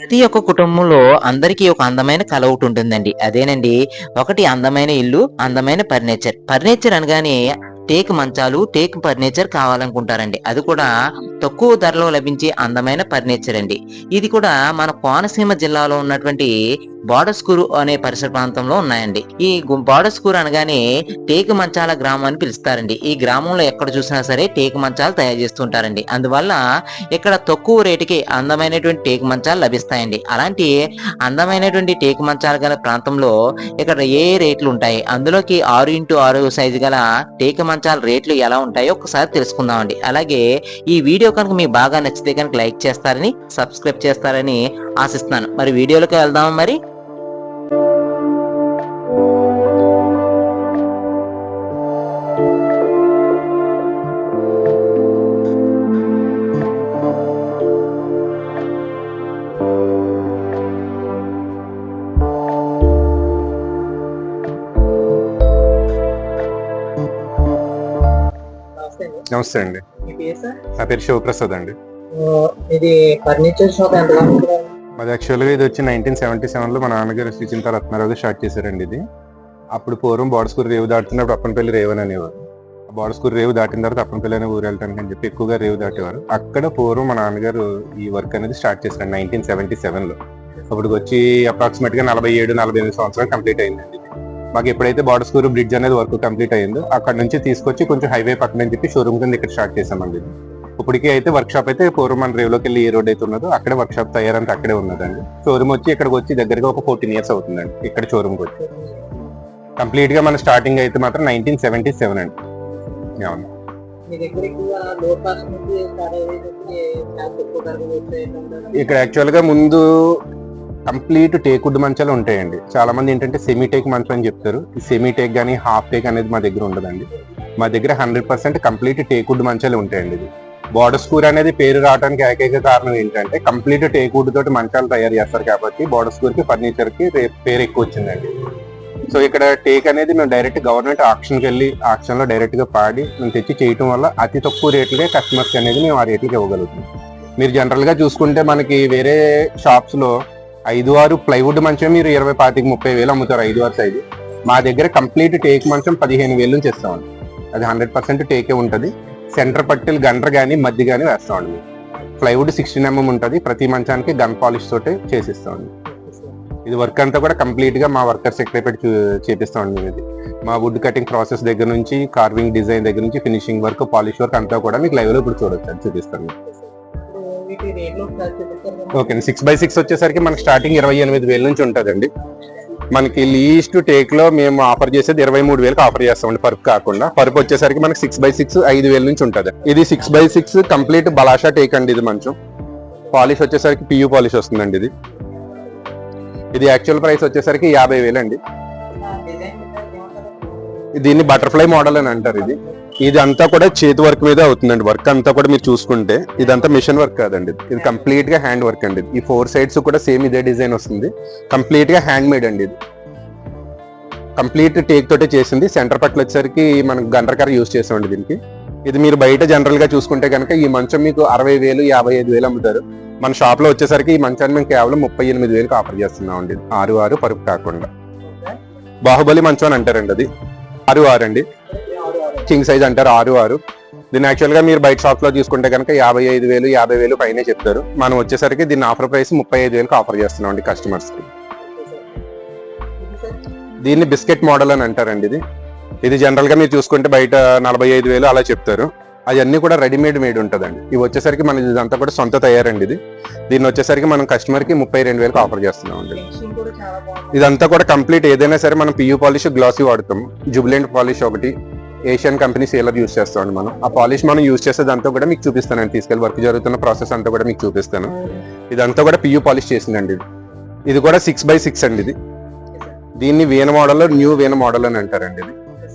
ప్రతి ఒక్క కుటుంబంలో అందరికీ ఒక అందమైన కల ఒకటి ఉంటుందండి. అదేనండి ఒకటి అందమైన ఇల్లు అందమైన ఫర్నిచర్ ఫర్నిచర్ అనగానే టేక్ మంచాలు టేక్ ఫర్నిచర్ కావాలనుకుంటారండి. అది కూడా తక్కువ ధరలో లభించే అందమైన ఫర్నిచర్ అండి. ఇది కూడా మన కోనసీమ జిల్లాలో ఉన్నటువంటి బాడస్కూరు అనే పరిసర ప్రాంతంలో ఉన్నాయండి. ఈ బాడస్కూరు అనగానే టేకు మంచాల గ్రామం అని పిలుస్తారండి. ఈ గ్రామంలో ఎక్కడ చూసినా సరే టేకు మంచాలు తయారు చేస్తుంటారండి. అందువల్ల ఇక్కడ తక్కువ రేటుకి అందమైనటువంటి టేకు మంచాలు లభిస్తాయండి. అలాంటి అందమైనటువంటి టేకు మంచాలు గల ప్రాంతంలో ఇక్కడ ఏ రేట్లు ఉంటాయి? అందులోకి ఆరు ఇంటూ ఆరు సైజు గల టేకు మంచాలు రేట్లు ఎలా ఉంటాయో ఒకసారి తెలుసుకుందామండి. అలాగే ఈ వీడియో కనుక మీకు బాగా నచ్చితే కనుక లైక్ చేస్తారని సబ్స్క్రైబ్ చేస్తారని ఆశిస్తున్నాను. మరి వీడియోలోకి వెళ్దామా మరి? నమస్తే అండి. నా పేరు శివప్రసాద్ అండి. ఇది ఫర్నిచర్ షాప్ ఎంత మాది యాక్చువల్గా ఇది వచ్చి నైన్టీన్ సెవెంటీ సెవెన్లో మా నాన్నగారు శ్రీచింత రత్నారావు స్టార్ట్ చేశారండి ఇది. అప్పుడు పూర్వం బోడస్కూరు రేవు దాటుతున్నప్పుడు అప్పనపల్లి రేవు అని అనేవారు. ఆ బోడస్కూరు రేవు దాటిన తర్వాత అప్పనపల్లి అనే ఊరు వెళ్ళటానికి అని చెప్పి ఎక్కువగా రేవు దాటేవారు. అక్కడ పూర్వం మా నాన్నగారు ఈ వర్క్ అనేది స్టార్ట్ చేశారు నైన్టీన్ సెవెంటీ సెవెన్లో అప్పుడు వచ్చి అప్రాక్సిమేట్గా నలభై ఏడు నలభై ఎనిమిది సంవత్సరాలు కంప్లీట్ అయిందండి. మాకు ఎప్పుడైతే బోడస్కూరు బ్రిడ్జ్ అనేది వర్క్ కంప్లీట్ అయిందో అక్కడ నుంచి తీసుకొచ్చి కొంచెం హైవే పక్కన చెప్పి షోరూమ్ కింద ఇక్కడ స్టార్ట్ చేసామండి. ఇప్పటికీ అయితే వర్క్ షాప్ అయితే పూర్వం మన రేవులోకి వెళ్ళి ఏ రోడ్ అయితే ఉన్నదో అక్కడే వర్క్ షాప్ తయారంతా అక్కడే ఉన్నదండి. షోరూమ్ వచ్చి ఇక్కడికి వచ్చి దగ్గరగా ఒక ఫోర్టీన్ ఇయర్స్ అవుతుందండి ఇక్కడ షోరూమ్ వచ్చి. కంప్లీట్గా మన స్టార్టింగ్ అయితే మాత్రం నైన్టీన్ సెవెంటీ సెవెన్ అండి. అవును. ఇక్కడ యాక్చువల్గా ముందు కంప్లీట్ టేకుడ్ మంచాలు ఉంటాయండి. చాలా మంది ఏంటంటే సెమీ టేక్ మంచం అని చెప్తారు. సెమీ టేక్ కానీ హాఫ్ టేక్ అనేది మా దగ్గర ఉండదండి. మా దగ్గర హండ్రెడ్ పర్సెంట్ కంప్లీట్ టేకుడ్ మంచాలు ఉంటాయండి ఇది బోర్డర్ స్కూర్ అనేది పేరు రావడానికి ఏకైక కారణం ఏంటంటే కంప్లీట్ టేకుడ్ తోటి మంచాలు తయారు చేస్తారు కాబట్టి బోర్డర్ స్కూర్కి ఫర్నిచర్కి పేరు ఎక్కువ వచ్చిందండి. సో ఇక్కడ టేక్ అనేది మేము డైరెక్ట్ గవర్నమెంట్ ఆక్షన్కి వెళ్ళి ఆక్షన్లో లో డైరెక్ట్గా పాడి మేము తెచ్చి చేయటం వల్ల అతి తక్కువ రేట్లే కస్టమర్స్ అనేది మేము ఆ రేట్లకి ఇవ్వగలుగుతాం. మీరు జనరల్గా చూసుకుంటే మనకి వేరే షాప్స్లో ఐదు ఆరు ప్లైవుడ్ మంచం మీరు ఇరవై పాతికి ముప్పై వేలు అమ్ముతారు. ఐదు ఆరు సైజు మా దగ్గర కంప్లీట్ టేక్ మంచం పదిహేను వేలు నుంచి ఇస్తామండి. అది హండ్రెడ్ పర్సెంట్ టేకే ఉంటుంది. సెంటర్ పట్టిల్ గండ్ర కానీ మధ్య కానీ వేస్తామండి. ప్లైవుడ్ సిక్స్టీన్ ఎంఎం ఉంటుంది. ప్రతి మంచానికి గన్ పాలిష్ తోటి చేసిస్తామండి. ఇది వర్క్ అంతా కూడా కంప్లీట్గా మా వర్కర్స్ ఎక్కడ పెట్టి చేపిస్తామండి మేము ఇది. మా వుడ్ కటింగ్ ప్రాసెస్ దగ్గర నుంచి కార్వింగ్ డిజైన్ దగ్గర నుంచి ఫినిషింగ్ వర్క్ పాలిష్ వర్క్ అంతా కూడా మీకు లైవ్లో ఇప్పుడు చూడొచ్చు. అది చూపిస్తాను. ఓకే సిక్స్ బై సిక్స్ వచ్చేసరికి మనకి స్టార్టింగ్ ఇరవై ఎనిమిది వేల నుంచి ఉంటుందండి. మనకి లీస్ట్ టేక్లో మేము ఆఫర్ చేసేది ఇరవై మూడు వేలకు ఆఫర్ చేస్తామండి పరుపు కాకుండా. పరుపు వచ్చేసరికి మనకి సిక్స్ బై సిక్స్ ఐదు వేల నుంచి ఉంటుంది. ఇది సిక్స్ బై సిక్స్ కంప్లీట్ బలాషా టేక్ అండి ఇది మంచం. పాలిష్ వచ్చేసరికి పియూ పాలిష్ వస్తుందండి ఇది. ఇది యాక్చువల్ ప్రైస్ వచ్చేసరికి యాభై వేలు అండి? దీన్ని బటర్ఫ్లై మోడల్ అని అంటారు ఇది. ఇది అంతా కూడా చేతి వర్క్ మీద అవుతుందండి. వర్క్ అంతా కూడా మీరు చూసుకుంటే ఇదంతా మిషన్ వర్క్ కాదండి. ఇది కంప్లీట్గా హ్యాండ్ వర్క్ అండి. ఈ ఫోర్ సైడ్స్ కూడా సేమ్ ఇదే డిజైన్ వస్తుంది. కంప్లీట్గా హ్యాండ్ మేడ్ అండి ఇది. కంప్లీట్ టేక్ తోటే చేసింది. సెంటర్ పట్ల వచ్చేసరికి మనం గండ్రకర యూస్ చేసామండి దీనికి. ఇది మీరు బయట జనరల్గా చూసుకుంటే కనుక ఈ మంచం మీకు అరవై వేలు యాభై ఐదు వేలు అమ్ముతారు. మన షాప్లో వచ్చేసరికి ఈ మంచాన్ని మేము కేవలం ముప్పై ఎనిమిది వేలకు ఆఫర్ చేస్తున్నాం అండి ఆరు ఆరు పరుపు కాకుండా. బాహుబలి మంచం అని అంటారండి అది. ఆరు ఆరు అండి. కింగ్ సైజ్ అంటారు ఆరు ఆరు. దీన్ని యాక్చువల్గా మీరు బయట షాప్లో చూసుకుంటే తీసుకుంటే కనుక యాభై ఐదు వేలు యాభై వేలు పైనే చెప్తారు. మనం వచ్చేసరికి దీన్ని ఆఫర్ ప్రైస్ ముప్పై ఐదు వేలకు ఆఫర్ చేస్తున్నాం అండి కస్టమర్స్కి దీన్ని బిస్కెట్ మోడల్ అని అంటారండి ఇది. ఇది జనరల్గా మీరు చూసుకుంటే బయట నలభై ఐదు వేలు అలా చెప్తారు. అవన్నీ కూడా రెడీమేడ్ మేడ్ ఉంటుందండి. ఇవి వచ్చేసరికి మన ఇదంతా కూడా సొంత తయారండి ఇది. దీన్ని వచ్చేసరికి మనం కస్టమర్కి ముప్పై రెండు వేలకు ఆఫర్ చేస్తున్నాం అండి. ఇదంతా కూడా కంప్లీట్ ఏదైనా సరే మనం పియూ పాలిష్ గ్లాసీ వాడతాం. జుబిలెంట్ పాలిష్ ఒకటి ఏషియన్ కంపెనీ సేలర్ యూస్ చేస్తామండి మనం. ఆ పాలిష్ మనం యూస్ చేసేదంతా కూడా మీకు చూపిస్తానండి తీసుకెళ్ళి వర్క్ జరుగుతున్న ప్రాసెస్ అంతా కూడా మీకు చూపిస్తాను. ఇదంతా కూడా పియూ పాలిష్ చేసిందండి ఇది. ఇది కూడా సిక్స్ బై సిక్స్ అండి ఇది. దీన్ని Veena model new Veena model అని అంటారండి ఇది.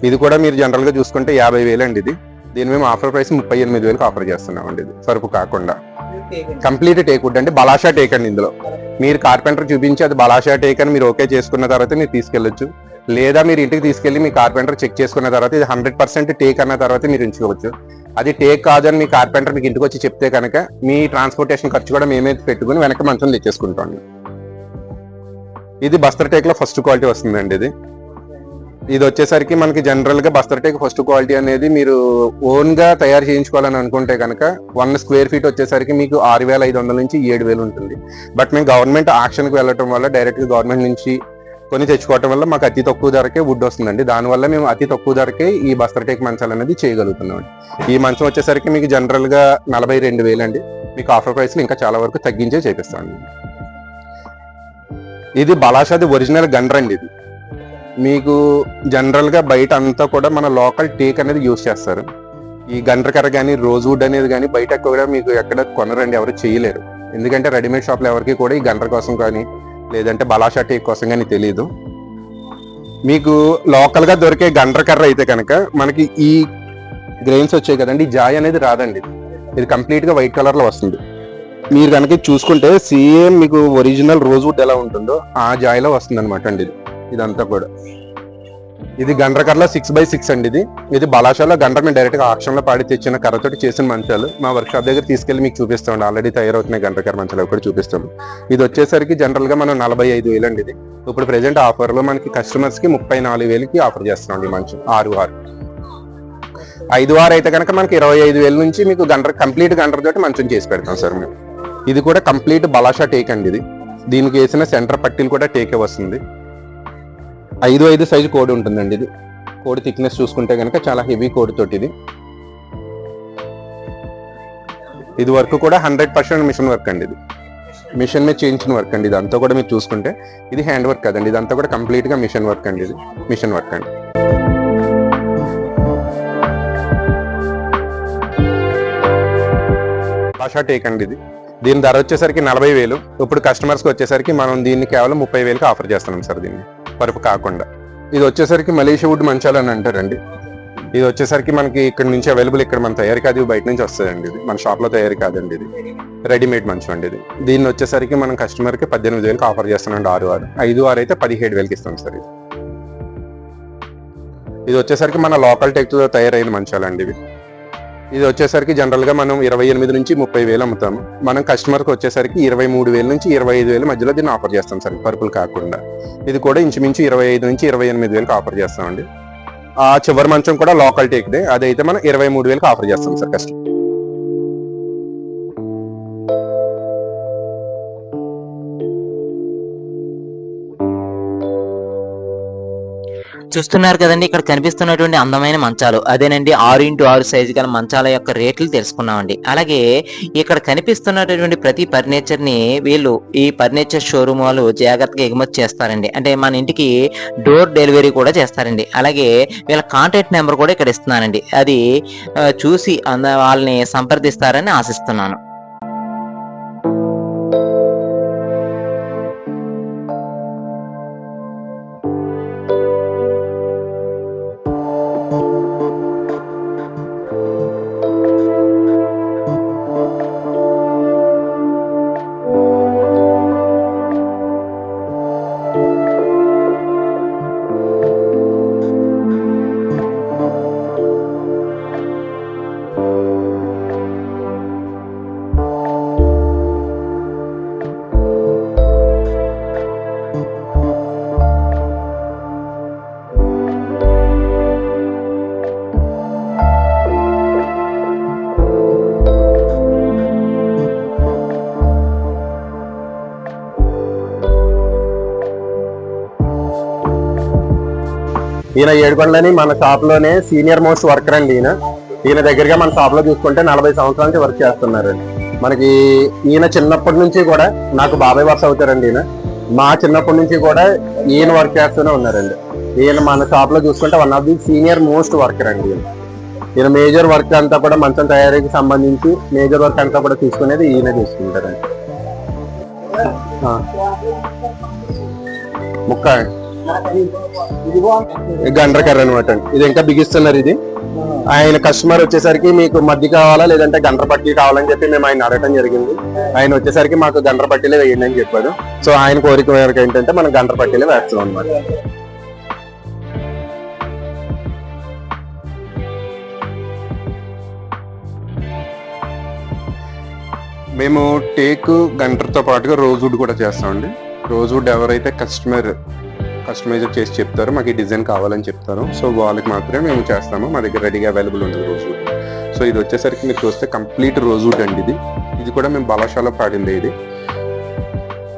ఇది కూడా మీరు జనరల్గా చూసుకుంటే యాభై వేలు అండి ఇది. దీని మేము ఆఫర్ ప్రైస్ ముప్పై ఎనిమిది వేలకు ఆఫర్ చేస్తున్నాం అండి ఇది. సరుకు కాకుండా. కంప్లీట్ టేక్ వుడ్ అండి. బలాషా టేక్ అండి ఇందులో. మీరు కార్పెంటర్ చూపించి అది బలాషా టేక్ అని మీరు ఓకే చేసుకున్న తర్వాత మీరు తీసుకెళ్ళొచ్చు లేదా మీరు ఇంటికి తీసుకెళ్ళి మీ కార్పెంటర్ చెక్ చేసుకున్న తర్వాత ఇది హండ్రెడ్ పర్సెంట్ టేక్ అన్న తర్వాత మీరు ఉంచుకోవచ్చు. అది టేక్ కాదని మీ కార్పెంటర్ మీకు ఇంటికి వచ్చి చెప్తే కనుక మీ ట్రాన్స్పోర్టేషన్ ఖర్చు కూడా మేమే పెట్టుకుని వెనక మంచం తెచ్చేసుకుంటాం ఇది బస్తర్ టేక్లో ఫస్ట్ క్వాలిటీ వస్తుందండి ఇది. ఇది వచ్చేసరికి మనకి జనరల్గా బస్తర్ టేక్ ఫస్ట్ క్వాలిటీ అనేది మీరు ఓన్గా తయారు చేయించుకోవాలని అనుకుంటే కనుక వన్ స్క్వేర్ ఫీట్ వచ్చేసరికి మీకు ఆరు వేల ఐదు వందల నుంచి ఏడు వేలు ఉంటుంది. బట్ మేము గవర్నమెంట్ ఆక్షన్కి వెళ్ళటం వల్ల డైరెక్ట్గా గవర్నమెంట్ నుంచి కొని తెచ్చుకోవటం వల్ల మాకు అతి తక్కువ ధరకే వుడ్ వస్తుందండి. దానివల్ల మేము అతి తక్కువ ధరకే ఈ బస్తర్ టేక్ మంచాలు అనేది చేయగలుగుతున్నాం ఈ మంచం వచ్చేసరికి మీకు జనరల్గా నలభై రెండు వేలండి అండి. మీకు ఆఫర్ ప్రైస్లు ఇంకా చాలా వరకు తగ్గించే చేపిస్తామండి. ఇది బలాషాది ఒరిజినల్ గండ్రండి ఇది. మీకు జనరల్గా బయట అంతా కూడా మన లోకల్ టేక్ అనేది యూస్ చేస్తారు. ఈ గండ్రకర కర్ర కానీ రోజ్ వుడ్ అనేది కానీ బయట ఎక్కువగా మీకు ఎక్కడ కొనరండి ఎవరు చేయలేరు. ఎందుకంటే రెడీమేడ్ షాప్లో ఎవరికి కూడా ఈ గండ్ర కోసం కానీ లేదంటే బలాషా టీ కోసం కానీ తెలియదు మీకు లోకల్గా దొరికే గండ్రకర్ర అయితే కనుక మనకి ఈ గ్రెయిన్స్ వచ్చాయి కదండి జాయ్ అనేది రాదండి. ఇది కంప్లీట్గా వైట్ కలర్లో వస్తుంది. మీరు కనుక ఇది చూసుకుంటే సేమ్ మీకు ఒరిజినల్ రోజ్ వుడ్ ఎలా ఉంటుందో ఆ జాయ్లో వస్తుంది అనమాట అండి ఇది. ఇదంతా కూడా. ఇది గండ్ర కర్రలో సిక్స్ బై సిక్స్ అండి ఇది. ఇది బలాషాలో గండ్ర మేము డైరెక్ట్గా ఆక్షన్లో పాడి తెచ్చిన కర్రతోటి చేసిన మంచాలు. మా వర్క్షాప్ దగ్గర తీసుకెళ్ళి మీకు చూపిస్తాం ఆల్రెడీ తయారవుతున్నాయి గండ్ర కర్ర మంచాలు ఒకటి కూడా చూపిస్తాం ఇది వచ్చేసరికి జనరల్గా మనం నలభై ఐదు వేలు అండి ఇది. ఇప్పుడు ప్రెసెంట్ ఆఫర్లో మనకి కస్టమర్స్కి ముప్పై నాలుగు వేలకి ఆఫర్ చేస్తున్నాం ఈ మంచం ఆరు ఆరు. ఐదు ఆరు అయితే కనుక మనకి ఇరవై ఐదు వేల నుంచి మీకు గండ్ర కంప్లీట్ గండ్ర తోటి మంచం చేసి పెడతాం సార్ మేము. ఇది కూడా కంప్లీట్ బలాషా టేక్ అండి ఇది. దీనికి వేసిన సెంటర్ పట్టీలు కూడా టేకే వస్తుంది. ఐదు ఐదు సైజు కోడ్ ఉంటుందండి ఇది. కోడి థిక్నెస్ చూసుకుంటే కనుక చాలా హెవీ కోడ్ తోటి ఇది. ఇది వర్క్ కూడా హండ్రెడ్ పర్సెంట్ మిషన్ వర్క్ అండి ఇది. మిషన్ మీద చేయించిన వర్క్ అండి ఇదంతా కూడా మీరు చూసుకుంటే ఇది హ్యాండ్ వర్క్ కదండి. ఇదంతా కూడా కంప్లీట్గా మిషన్ వర్క్ అండి ఇది. మిషన్ వర్క్ అండి. భాషా టేక్ అండి ఇది. దీని ధర వచ్చేసరికి నలభై వేలు. ఇప్పుడు కస్టమర్స్కి వచ్చేసరికి మనం దీన్ని కేవలం ముప్పై వేలకు ఆఫర్ చేస్తున్నాం సార్ దీన్ని. పరుపు కాకుండా. ఇది వచ్చేసరికి మలేషియా వుడ్ మంచాలు అని అంటారండి. ఇది వచ్చేసరికి మనకి ఇక్కడ నుంచి అవైలబుల్ ఇక్కడ మన తయారు కాదు బయట నుంచి వస్తుందండి ఇది. మన షాప్లో కాదండి ఇది. రెడీమేడ్ మంచం అండి ఇది. దీన్ని వచ్చేసరికి మనం కస్టమర్కి పద్దెనిమిది వేలకి ఆఫర్ చేస్తున్నాం ఆరు ఆరు. ఐదు ఆరు అయితే పదిహేడు వేలకి ఇస్తాం సార్ ఇది. ఇది వచ్చేసరికి మన లోకల్ టెక్తో తయారైన మంచాలండి ఇవి ఇది వచ్చేసరికి జనరల్గా మనం ఇరవై ఎనిమిది నుంచి ముప్పై వేలు అమ్ముతాము. మనం కస్టమర్కి వచ్చేసరికి ఇరవై మూడు వేల నుంచి ఇరవై ఐదు వేల మధ్యలో దీన్ని ఆఫర్ చేస్తాం సార్ పరుపులు కాకుండా. ఇది కూడా ఇంచుమించు ఇరవై ఐదు నుంచి ఇరవై ఎనిమిది వేలకు ఆఫర్ చేస్తామండి. ఆ చివరి మంచం కూడా లోకల్ టేక్దే అదైతే మనం ఇరవై మూడు వేలకు ఆఫర్ చేస్తాం సార్ కస్టమర్ చూస్తున్నారు కదండి ఇక్కడ కనిపిస్తున్నటువంటి అందమైన మంచాలు. అదేనండి ఆరు ఇంటూ ఆరు సైజు గల మంచాల యొక్క రేట్లు తెలుసుకున్నామండి. అలాగే ఇక్కడ కనిపిస్తున్నటువంటి ప్రతి ఫర్నిచర్ని వీళ్ళు ఈ ఫర్నిచర్ షోరూమ్ వాళ్ళు జాగ్రత్తగా ఎగుమతి చేస్తారండి. అంటే మన ఇంటికి డోర్ డెలివరీ కూడా చేస్తారండి. అలాగే వీళ్ళ కాంటాక్ట్ నెంబర్ కూడా ఇక్కడ ఇస్తున్నానండి. అది చూసి అంద వాళ్ళని సంప్రదిస్తారని ఆశిస్తున్నాను. ఈయన ఏడుకొండని మన షాప్లోనే సీనియర్ మోస్ట్ వర్కర్ అండి ఈయన. ఈయన దగ్గరగా మన షాప్లో చూసుకుంటే నలభై సంవత్సరాల నుంచి వర్క్ చేస్తున్నారండి. మనకి ఈయన చిన్నప్పటి నుంచి కూడా నాకు బాబాయ్ వర్క్ అవుతారండి ఈయన. మా చిన్నప్పటి నుంచి కూడా ఈయన వర్క్ చేస్తూనే ఉన్నారండి. ఈయన మన షాప్లో చూసుకుంటే one of the senior most worker అండి ఈయన. ఈయన మేజర్ వర్క్ అంతా కూడా మంచం తయారీకి సంబంధించి మేజర్ వర్క్ అంతా కూడా తీసుకునేది ఈయన తీసుకుంటారండి ముక్క గండ్ర కర్ర అనమాట అండి ఇది ఇంకా బిగిస్తున్నారు ఇది. ఆయన కస్టమర్ వచ్చేసరికి మీకు మధ్య కావాలా లేదంటే గండ్ర పట్టి కావాలని చెప్పి మేము ఆయన అడగటం జరిగింది. ఆయన వచ్చేసరికి మాకు గండ్ర పట్టీలే వేయండి అని చెప్పాడు. సో ఆయన కోరిక మేరకు ఏంటంటే మనం గండ్ర పట్టీలే వేస్తాం అనమాట మేము టేకు గంటతో పాటుగా రోజ్ వుడ్ కూడా చేస్తామండి. రోజ్ వుడ్ ఎవరైతే కస్టమర్ కస్టమైజ్ చేసి చెప్తారు మాకు ఈ డిజైన్ కావాలని చెప్తారు. సో వాళ్ళకి మాత్రమే మేము చేస్తాము. మా దగ్గర రెడీగా అవైలబుల్ ఉంటుంది రోజు. సో ఇది వచ్చేసరికి మీరు చూస్తే కంప్లీట్ రోజు అండి ఇది. ఇది కూడా మేము బలాశాల పాడింది ఇది.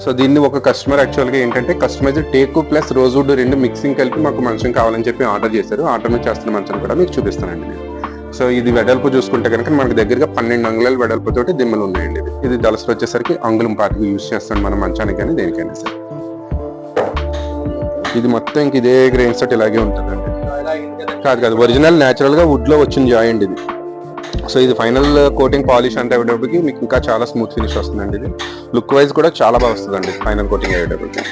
సో దీన్ని ఒక కస్టమర్ యాక్చువల్గా ఏంటంటే కస్టమైజ్ టేక్ ప్లస్ రోజు రెండు మిక్సింగ్ కలిపి మాకు మంచం కావాలని చెప్పి ఆర్డర్ చేశారు. ఆర్డర్ నుంచి చేస్తున్న మంచం కూడా మీకు చూపిస్తానండి సో ఇది వెడల్పు చూసుకుంటే కనుక మనకి దగ్గరగా పన్నెండు అంగుళాల వెడల్పుతోటి దిమ్మలు ఉన్నాయండి ఇది ఇది దళసలు వచ్చేసరికి అంగుళం పాటికి యూజ్ చేస్తాను మనం మంచానికి కానీ దేనికైనా సరే. ఇది మొత్తం ఇంక ఇదే గ్రెయిన్ సెట్ ఇలాగే ఉంటుందండి. కాదు కాదు ఒరిజినల్ న్యాచురల్గా వుడ్లో వచ్చిన జాయింట్ ఇది. సో ఇది ఫైనల్ కోటింగ్ పాలిష్ అంటే అయ్యేటప్పటికి మీకు ఇంకా చాలా స్మూత్ ఫినిష్ వస్తుందండి ఇది. లుక్ వైజ్ కూడా చాలా బాగా వస్తుందండి ఫైనల్ కోటింగ్ అయ్యేటప్పటికి.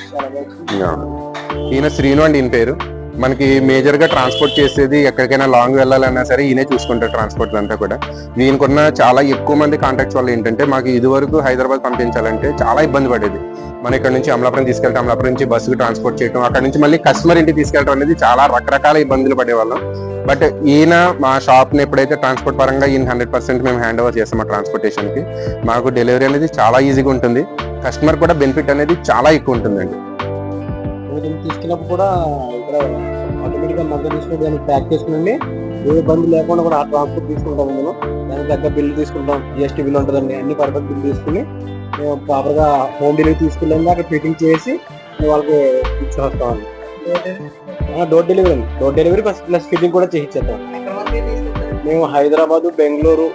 ఈయన శ్రీను అండి ఈయన పేరు. మనకి మేజర్గా ట్రాన్స్పోర్ట్ చేసేది ఎక్కడికైనా లాంగ్ వెళ్ళాలన్నా సరే ఈయనే చూసుకుంటారు ట్రాన్స్పోర్ట్ అంతా కూడా. దీనికున్న చాలా ఎక్కువ మంది కాంటాక్ట్స్ వల్ల ఏంటంటే మాకు ఇదివరకు హైదరాబాద్ పంపించాలంటే చాలా ఇబ్బంది పడేది. మన ఇక్కడ నుంచి అమలాపురం తీసుకెళ్తే అమలాపురం నుంచి బస్సుకు ట్రాన్స్పోర్ట్ చేయడం అక్కడ నుంచి మళ్ళీ కస్టమర్ ఇంటికి తీసుకెళ్ళడం అనేది చాలా రకరకాల ఇబ్బందులు పడేవాళ్ళం. బట్ ఈయన మా షాప్ని ఎప్పుడైతే ట్రాన్స్పోర్ట్ పరంగా ఈయన హండ్రెడ్ పర్సెంట్ మేము హ్యాండ్ ఓవర్ చేస్తాం మా ట్రాన్స్పోర్టేషన్కి మాకు డెలివరీ అనేది చాలా ఈజీగా ఉంటుంది. కస్టమర్ కూడా బెనిఫిట్ అనేది చాలా ఎక్కువ ఉంటుందండి. వీటిని తీసుకున్నప్పుడు కూడా ఇక్కడ ఆటోమేటిక్గా మగ్గ తీసుకుంటే దాన్ని ప్యాక్ చేసుకుని ఏ ఇబ్బంది లేకుండా కూడా ఆ ట్రాన్స్పోర్ట్ తీసుకుంటాం మేము దానికి తగ్గ బిల్లు తీసుకుంటాం. జిఎస్టీ బిల్ ఉంటుందండి. అన్ని పర్ఫెక్ట్ బిల్ తీసుకుని మేము ప్రాపర్గా హోమ్ డెలివరీ తీసుకెళ్ళాము అక్కడ ఫిట్టింగ్ చేసి మేము వాళ్ళకి ఇచ్చేస్తామండి. డోర్ డెలివరీ అండి. Door delivery plus plus fitting కూడా చేయించేస్తాం మేము హైదరాబాద్ బెంగళూరు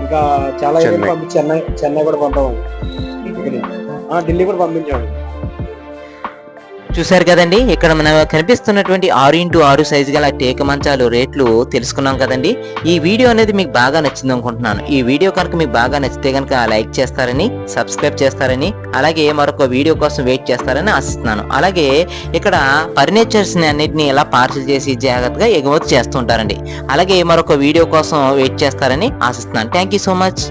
ఇంకా చాలా చెన్నై. పంపి చెన్నై చెన్నై కూడా. ఆ, ఢిల్లీ కూడా పంపించామండి. చూశారు కదండి? ఇక్కడ మన కనిపిస్తున్నటువంటి ఆరు ఇంటూ ఆరు సైజు గల టేక మంచాలు రేట్లు తెలుసుకున్నాం కదండి? ఈ వీడియో అనేది మీకు బాగా నచ్చింది అనుకుంటున్నాను. ఈ వీడియో కనుక మీకు బాగా నచ్చితే కనుక లైక్ చేస్తారని సబ్స్క్రైబ్ చేస్తారని అలాగే మరొక వీడియో కోసం వెయిట్ చేస్తారని ఆశిస్తున్నాను. అలాగే ఇక్కడ ఫర్నిచర్స్ అన్నింటినీ ఎలా పార్సల్ చేసి జాగ్రత్తగా ఎగుమతి చేస్తుంటారండి. అలాగే మరొక వీడియో కోసం వెయిట్ చేస్తారని ఆశిస్తున్నాను. Thank you so much